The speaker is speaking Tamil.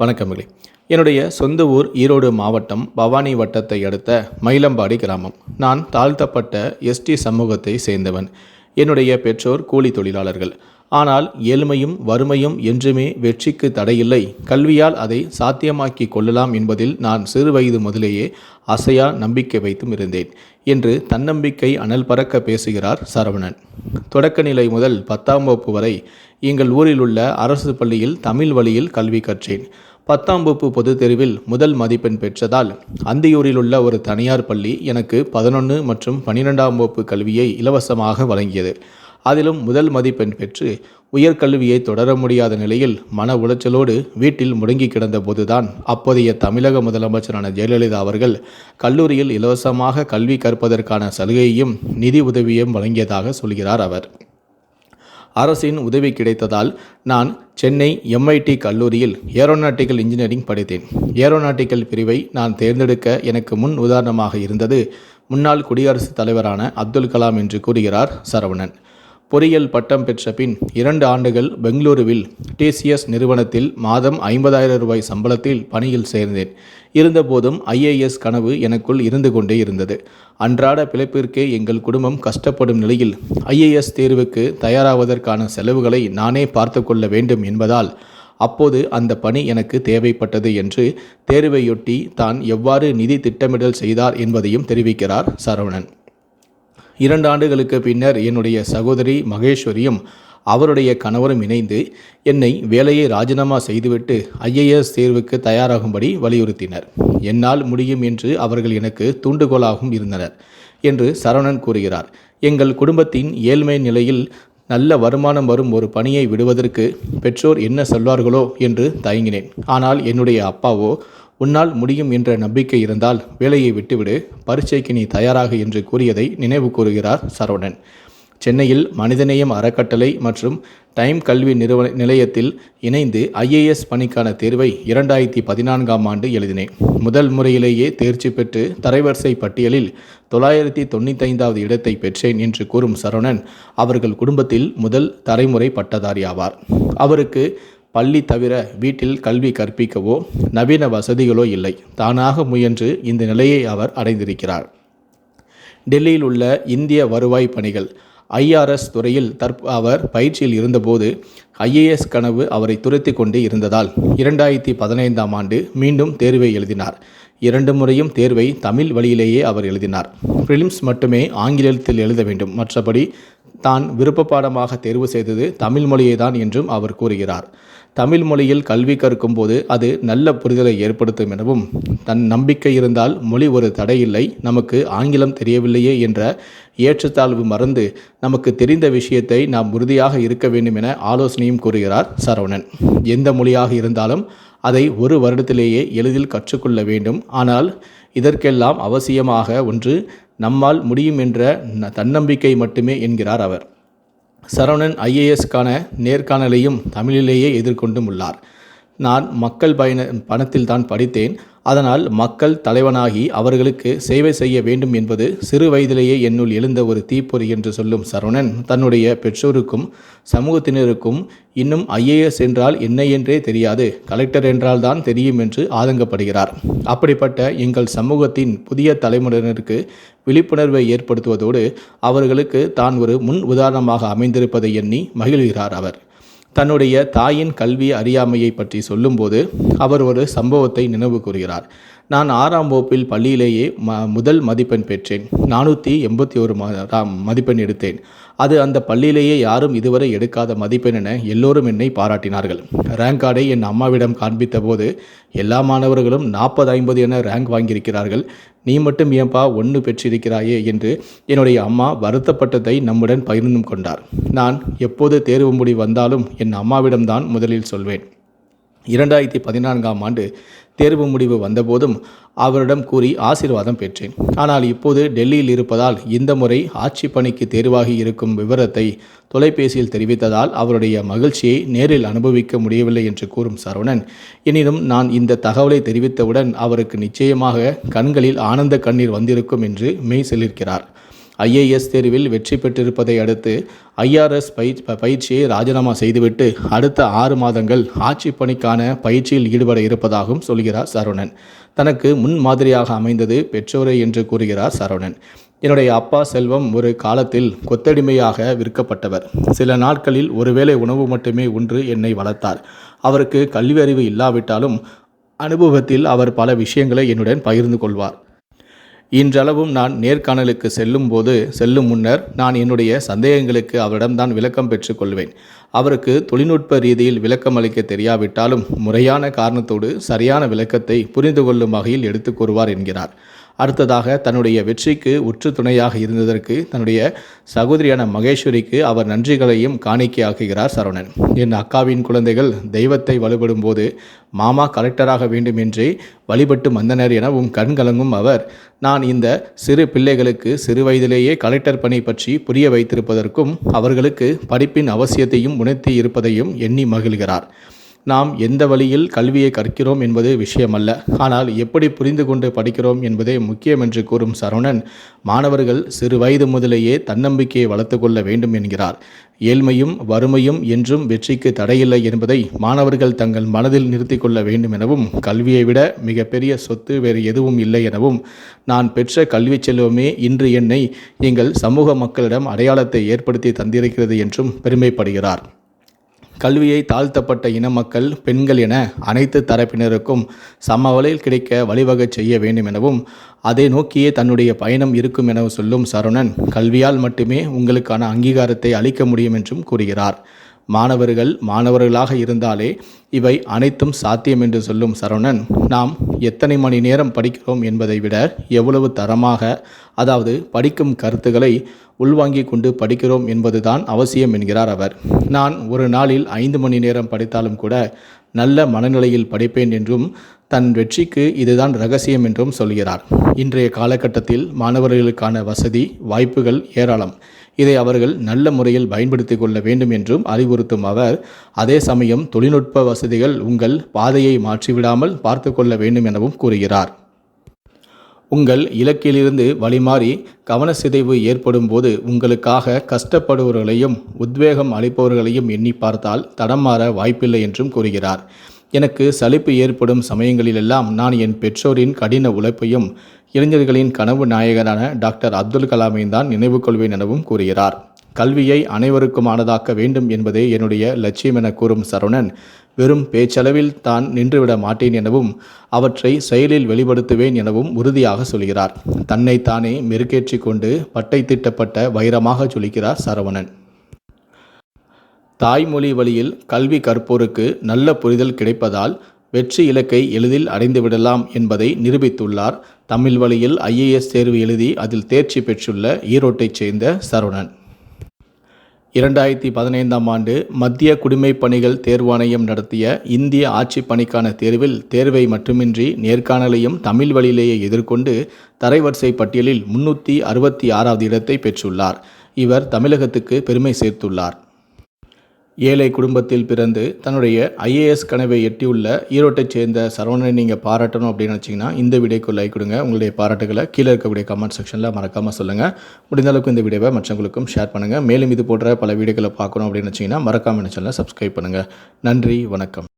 வணக்கமில்லை என்னுடைய சொந்த ஊர் ஈரோடு மாவட்டம் பவானி வட்டத்தை அடுத்த மயிலம்பாடி கிராமம். நான் தாழ்த்தப்பட்ட எஸ்டி சமூகத்தை சேர்ந்தவன். என்னுடைய பெற்றோர் கூலி தொழிலாளர்கள். ஆனால் ஏழ்மையும் வறுமையும் என்றுமே வெற்றிக்கு தடையில்லை. கல்வியால் அதை சாத்தியமாக்கி கொள்ளலாம் என்பதில் நான் சிறு வயது முதலேயே அசையா நம்பிக்கை வைத்தும் இருந்தேன் என்று தன்னம்பிக்கை அனல் பறக்க பேசுகிறார் சரவணன். தொடக்க நிலை முதல் பத்தாம் வகுப்பு வரை எங்கள் ஊரில் உள்ள அரசு பள்ளியில் தமிழ் வழியில் கல்வி கற்றேன். பத்தாம் வகுப்பு பொதுத் தேர்வில் முதல் மதிப்பெண் பெற்றதால் அந்தியூரில் உள்ள ஒரு தனியார் பள்ளி எனக்கு பதினொன்று மற்றும் பன்னிரெண்டாம் வகுப்பு கல்வியை இலவசமாக வழங்கியது. அதிலும் முதல் மதிப்பெண் பெற்று உயர்கல்வியை தொடர முடியாத நிலையில் மன உளைச்சலோடு வீட்டில் முடங்கி கிடந்த போதுதான் அப்போதைய தமிழக முதலமைச்சரான ஜெயலலிதா அவர்கள் கல்லூரியில் இலவசமாக கல்வி கற்பதற்கான சலுகையையும் நிதி உதவியும் வழங்கியதாக சொல்கிறார் அவர். அரசின் உதவி கிடைத்ததால் நான் சென்னை எம்ஐடி கல்லூரியில் ஏரோநாட்டிக்கல் இன்ஜினியரிங் படித்தேன். ஏரோநாட்டிக்கல் பிரிவை நான் தேர்ந்தெடுக்க எனக்கு முன் உதாரணமாக இருந்தது முன்னாள் குடியரசுத் தலைவரான அப்துல் கலாம் என்று கூறுகிறார் சரவணன். பொறியியல் பட்டம் பெற்ற பின் இரண்டு ஆண்டுகள் பெங்களூருவில் டிசிஎஸ் நிறுவனத்தில் மாதம் ஐம்பதாயிரம் ரூபாய் சம்பளத்தில் பணியில் சேர்ந்தேன். இருந்தபோதும் ஐஏஎஸ் கனவு எனக்குள் இருந்து கொண்டே இருந்தது. அன்றாட பிழைப்பிற்கே எங்கள் குடும்பம் கஷ்டப்படும் நிலையில் ஐஏஎஸ் தேர்வுக்கு தயாராவதற்கான செலவுகளை நானே பார்த்து கொள்ள வேண்டும் என்பதால் அப்போது அந்த பணி எனக்கு தேவைப்பட்டது என்று தேர்வையொட்டி தான் எவ்வாறு நிதி திட்டமிடல் செய்தார் என்பதையும் தெரிவிக்கிறார் சரவணன். இரண்டு ஆண்டுகளுக்கு பின்னர் என்னுடைய சகோதரி மகேஸ்வரியும் அவருடைய கணவரும் இணைந்து என்னை வேலையை ராஜினாமா செய்துவிட்டு ஐஏஎஸ் தேர்வுக்கு தயாராகும்படி வலியுறுத்தினர். என்னால் முடியும் என்று அவர்கள் எனக்கு தூண்டுகோலாகவும் இருந்தனர் என்று சரவணன் கூறுகிறார். எங்கள் குடும்பத்தின் ஏழ்மை நிலையில் நல்ல வருமானம் வரும் ஒரு பணியை விடுவதற்கு பெற்றோர் என்ன சொல்வார்களோ என்று தயங்கினேன். ஆனால் என்னுடைய அப்பாவோ உன்னால் முடியும் என்ற நம்பிக்கை இருந்தால் வேலையை விட்டுவிடு பரீட்சைக்கு நீ தயாராக என்று கூறியதை நினைவு கூறுகிறார் சரவணன். சென்னையில் மனிதநேயம் அறக்கட்டளை மற்றும் டைம் கல்வி நிறுவன நிலையத்தில் இணைந்து ஐஏஎஸ் பணிக்கான தேர்வை இரண்டாயிரத்தி பதினான்காம் ஆண்டு எழுதினேன். முதல் முறையிலேயே தேர்ச்சி பெற்று தரைவரிசை பட்டியலில் தொள்ளாயிரத்தி தொண்ணூத்தைந்தாவது இடத்தை பெற்றேன் என்று கூறும் சரவணன் அவர்கள் குடும்பத்தில் முதல் தலைமுறை பட்டதாரி ஆவார். அவருக்கு பள்ளி தவிர வீட்டில் கல்வி கற்பிக்கவோ நவீன வசதிகளோ இல்லை. தானாக முயன்று இந்த நிலையை அவர் அடைந்திருக்கிறார். டெல்லியில் உள்ள இந்திய வருவாய் பணிகள். ஐஆர்எஸ் துறையில் தற்ப அவர் பயிற்சியில் இருந்தபோது ஐஏஎஸ் கனவு அவரை துரத்தி கொண்டு இருந்ததால் இரண்டாயிரத்தி பதினைந்தாம் ஆண்டு மீண்டும் தேர்வை எழுதினார். இரண்டு முறையும் தேர்வை தமிழ் வழியிலேயே அவர் எழுதினார். ஃபிலிம்ஸ் மட்டுமே ஆங்கிலத்தில் எழுத வேண்டும். மற்றபடி தான் விருப்ப பாடமாக தேர்வு செய்தது தமிழ் மொழியே தான் என்றும் அவர் கூறுகிறார். தமிழ் மொழியில் கல்வி கற்கும் போது அது நல்ல புரிதலை ஏற்படுத்தும் எனவும் தன் நம்பிக்கை இருந்தால் மொழி ஒரு தடையில்லை நமக்கு ஆங்கிலம் தெரியவில்லையே என்ற ஏற்றத்தாழ்வு மறந்து நமக்கு தெரிந்த விஷயத்தை நாம் உறுதியாக இருக்க வேண்டும் என ஆலோசனையும் கூறுகிறார் சரவணன். எந்த மொழியாக இருந்தாலும் அதை ஒரு வருடத்திலேயே எளிதில் கற்றுக்கொள்ள வேண்டும். ஆனால் இதற்கெல்லாம் அவசியமாக ஒன்று நம்மால் முடியும் என்ற தன்னம்பிக்கை மட்டுமே என்கிறார் அவர். சரவணன் ஐஏஎஸ்க்கான நேர்காணலையும் தமிழிலேயே எதிர்கொண்டும் உள்ளார். நான் மக்கள் பயண பணத்தில் தான் படித்தேன். அதனால் மக்கள் தலைவனாகி அவர்களுக்கு சேவை செய்ய வேண்டும் என்பது சிறு வயதிலேயே என்னுள் எழுந்த ஒரு தீப்பொறி என்று சொல்லும் சரவணன் தன்னுடைய பெற்றோருக்கும் சமூகத்தினருக்கும் இன்னும் ஐஏஎஸ் என்றால் என்ன என்றே தெரியாது. கலெக்டர் என்றால் தான் தெரியும் என்று ஆதங்கப்படுகிறார். அப்படிப்பட்ட எங்கள் சமூகத்தின் புதிய தலைமுறையினருக்கு விழிப்புணர்வை ஏற்படுத்துவதோடு அவர்களுக்கு தான் ஒரு முன் உதாரணமாக அமைந்திருப்பதை எண்ணி மகிழ்கிறார் அவர். தன்னுடைய தாயின் கல்வி அறியாமையை பற்றி சொல்லும்போது அவர் ஒரு சம்பவத்தை நினைவு கூறுகிறார். நான் ஆறாம் வகுப்பில் பள்ளியிலேயே ம முதல் மதிப்பெண் பெற்றேன். நானூற்றி எண்பத்தி ஒரு மதிப்பெண் எடுத்தேன். அது அந்த பள்ளியிலேயே யாரும் இதுவரை எடுக்காத மதிப்பெண் என எல்லோரும் என்னை பாராட்டினார்கள். ரேங்க் கார்டை என் அம்மாவிடம் காண்பித்த போது எல்லா மாணவர்களும் நாற்பது ஐம்பது என ரேங்க் வாங்கியிருக்கிறார்கள். நீ மட்டும் ஏன்பா ஒன்று பெற்றிருக்கிறாயே என்று என்னுடைய அம்மா வருத்தப்பட்டதை நம்முடன் பகிர்ந்து கொண்டார். நான் எப்போது தேர்வு முடி வந்தாலும் என் அம்மாவிடம்தான் முதலில் சொல்வேன். இரண்டாயிரத்தி பதினான்காம் ஆண்டு தேர்வு முடிவு வந்தபோதும் அவரிடம் கூறி ஆசீர்வாதம் பெற்றேன். ஆனால் இப்போது டெல்லியில் இருப்பதால் இந்த முறை ஆட்சி பணிக்கு தேர்வாகி இருக்கும் விவரத்தை தொலைபேசியில் தெரிவித்ததால் அவருடைய மகிழ்ச்சியை நேரில் அனுபவிக்க முடியவில்லை என்று கூறும் சரவணன் எனினும் நான் இந்த தகவலை தெரிவித்தவுடன் அவருக்கு நிச்சயமாக கண்களில் ஆனந்த கண்ணீர் வந்திருக்கும் என்று மெய் செல்லிருக்கிறார் ஐஏஎஸ் தேர்வில் வெற்றி பெற்றிருப்பதை அடுத்து ஐஆர்எஸ் பயிற் பயிற்சியை ராஜினாமா செய்துவிட்டு அடுத்த ஆறு மாதங்கள் ஆட்சி பணிக்கான பயிற்சியில் ஈடுபட இருப்பதாகவும் சொல்கிறார் சரவணன். தனக்கு முன் மாதிரியாக அமைந்தது பெற்றோரை என்று கூறுகிறார் சரவணன். என்னுடைய அப்பா செல்வம் ஒரு காலத்தில் கொத்தடிமையாக விற்கப்பட்டவர். சில நாட்களில் ஒருவேளை உணவு மட்டுமே ஒன்று என்னை வளர்த்தார். அவருக்கு கல்வி அறிவு இல்லாவிட்டாலும் அனுபவத்தில் அவர் பல விஷயங்களை என்னுடன் பகிர்ந்து கொள்வார். இன்றளவும் நான் நேர்காணலுக்கு செல்லும் போது செல்லும் முன்னர் நான் என்னுடைய சந்தேகங்களுக்கு அவரிடம்தான் விளக்கம் பெற்றுக்கொள்வேன் அவருக்கு தொழில்நுட்ப ரீதியில் விளக்கம் அளிக்க தெரியாவிட்டாலும் முறையான காரணத்தோடு சரியான விளக்கத்தை புரிந்து கொள்ளும் வகையில் எடுத்துக் கூறுவார் என்கிறார். அடுத்ததாக தன்னுடைய வெற்றிக்கு உற்று துணையாக இருந்ததற்கு தன்னுடைய சகோதரியான மகேஸ்வரிக்கு அவர் நன்றிகளையும் காணிக்கையாக்குகிறார் சரவணன். என் அக்காவின் குழந்தைகள் தெய்வத்தை வழிபடும் போது மாமா கலெக்டராக வேண்டும் என்றே வழிபட்டு வந்தனர் எனவும் கண்கலங்கும் அவர் நான் இந்த சிறு பிள்ளைகளுக்கு சிறு வயதிலேயே கலெக்டர் பணி பற்றி புரிய வைத்திருப்பதற்கும் அவர்களுக்கு படிப்பின் அவசியத்தையும் உணர்த்தி இருப்பதையும் எண்ணி மகிழ்கிறார். நாம் எந்த வழியில் கல்வியை கற்கிறோம் என்பது விஷயமல்ல. ஆனால் எப்படி புரிந்து கொண்டு படிக்கிறோம் என்பதே முக்கியம் என்று கூறும் சரவணன் மாணவர்கள் சிறு வயது முதலேயே தன்னம்பிக்கையை வளர்த்து கொள்ள வேண்டும் என்கிறார். ஏழ்மையும் வறுமையும் என்றும் வெற்றிக்கு தடையில்லை என்பதை மாணவர்கள் தங்கள் மனதில் நிறுத்தி கொள்ள வேண்டும் எனவும் கல்வியை விட மிகப்பெரிய சொத்து வேறு எதுவும் இல்லை எனவும் நான் பெற்ற கல்வி செல்வமே இன்று என்னை எங்கள் சமூக மக்களிடம் அடையாளத்தை ஏற்படுத்தி தந்திருக்கிறது என்றும் பெருமைப்படுகிறார். கல்வியை தாழ்த்தப்பட்ட இன மக்கள் பெண்கள் என அனைத்து தரப்பினருக்கும் சமவலையில் கிடைக்க வழிவகை செய்ய வேண்டும் எனவும் அதை நோக்கியே தன்னுடைய பயணம் இருக்கும் என சொல்லும் சரவணன் கல்வியால் மட்டுமே உங்களுக்கான அங்கீகாரத்தை அளிக்க முடியும் என்றும் கூறுகிறார். மாணவர்கள் மாணவர்களாக இருந்தாலே இவை அனைத்தும் சாத்தியம் என்று சொல்லும் சரவணன் நாம் எத்தனை மணி நேரம் படிக்கிறோம் என்பதை விட எவ்வளவு தரமாக அதாவது படிக்கும் கருத்துக்களை உள்வாங்கிக் கொண்டு படிக்கிறோம் என்பதுதான் அவசியம் என்கிறார் அவர். நான் ஒரு நாளில் ஐந்து மணி நேரம் படித்தாலும் கூட நல்ல மனநிலையில் படிப்பேன் என்றும் தன் வெற்றிக்கு இதுதான் ரகசியம் என்றும் சொல்கிறார். இன்றைய காலகட்டத்தில் மாணவர்களுக்கான வசதி வாய்ப்புகள் ஏராளம். இதை அவர்கள் நல்ல முறையில் பயன்படுத்தி கொள்ள வேண்டும் என்றும் அறிவுறுத்தும் அவர் அதே சமயம் தொழில்நுட்ப வசதிகள் உங்கள் பாதையை மாற்றிவிடாமல் பார்த்து கொள்ள வேண்டும் எனவும் கூறுகிறார். உங்கள் இலக்கிலிருந்து வழிமாறி கவனச்சிதைவு ஏற்படும் போது உங்களுக்காக கஷ்டப்படுபவர்களையும் உத்வேகம் அளிப்பவர்களையும் எண்ணி பார்த்தால் தடம் மாற வாய்ப்பில்லை என்றும் கூறுகிறார். எனக்கு சலிப்பு ஏற்படும் சமயங்களிலெல்லாம் நான் என் பெற்றோரின் கடின உழைப்பையும் இளைஞர்களின் கனவு நாயகரான டாக்டர் அப்துல் கலாமை தான் நினைவு கொள்வேன் எனவும் கூறுகிறார். கல்வியை அனைவருக்குமானதாக்க வேண்டும் என்பதே என்னுடைய லட்சியம் என கூறும் சரவணன் வெறும் பேச்சளவில் தான் நின்றுவிட மாட்டேன் எனவும் அவற்றை செயலில் வெளிப்படுத்துவேன் எனவும் உறுதியாக சொல்கிறார். தன்னைத்தானே மெருகேற்றி கொண்டு பட்டை திட்டப்பட்ட வைரமாக சொல்கிறார் சரவணன். தாய்மொழி வழியில் கல்வி கற்போருக்கு நல்ல புரிதல் கிடைப்பதால் வெற்றி இலக்கை எளிதில் அடைந்துவிடலாம் என்பதை நிரூபித்துள்ளார். தமிழ் வழியில் ஐஏஎஸ் தேர்வு எழுதி அதில் தேர்ச்சி பெற்றுள்ள ஈரோட்டைச் சேர்ந்த சரவணன். இரண்டாயிரத்தி பதினைந்தாம் ஆண்டு மத்திய குடிமைப் பணிகள் தேர்வாணையம் நடத்திய இந்திய ஆட்சி பணிக்கான தேர்வில் தேர்வை மட்டுமின்றி நேர்காணலையும் தமிழ் வழியிலேயே எதிர்கொண்டு தரைவரிசை பட்டியலில் முன்னூற்றி அறுபத்தி ஆறாவது இடத்தை பெற்றுள்ளார். இவர் தமிழகத்துக்கு பெருமை சேர்த்துள்ளார். ஏழை குடும்பத்தில் பிறந்து தன்னுடைய ஐஏஎஸ் கனவை எட்டியுள்ள ஈரோட்டைச் சேர்ந்த சரவணனை நீங்கள் பாராட்டணும் அப்படின்னு நினச்சிங்கன்னா இந்த வீடியோக்கு லைக் கொடுங்க. உங்களுடைய பாராட்டுகளை கீழே இருக்கக்கூடிய கமெண்ட் செக்ஷனில் மறக்காமல் சொல்லுங்கள் முடிந்த அளவுக்கு இந்த வீடியோவை மற்றவங்களுக்கும் ஷேர் பண்ணுங்கள் மேலும் இது போன்ற பல வீடியோக்களை பார்க்கணும் அப்படின்னு நினச்சிங்கன்னா மறக்காமல் சேனலை சப்ஸ்கிரைப் பண்ணுங்கள் நன்றி வணக்கம்.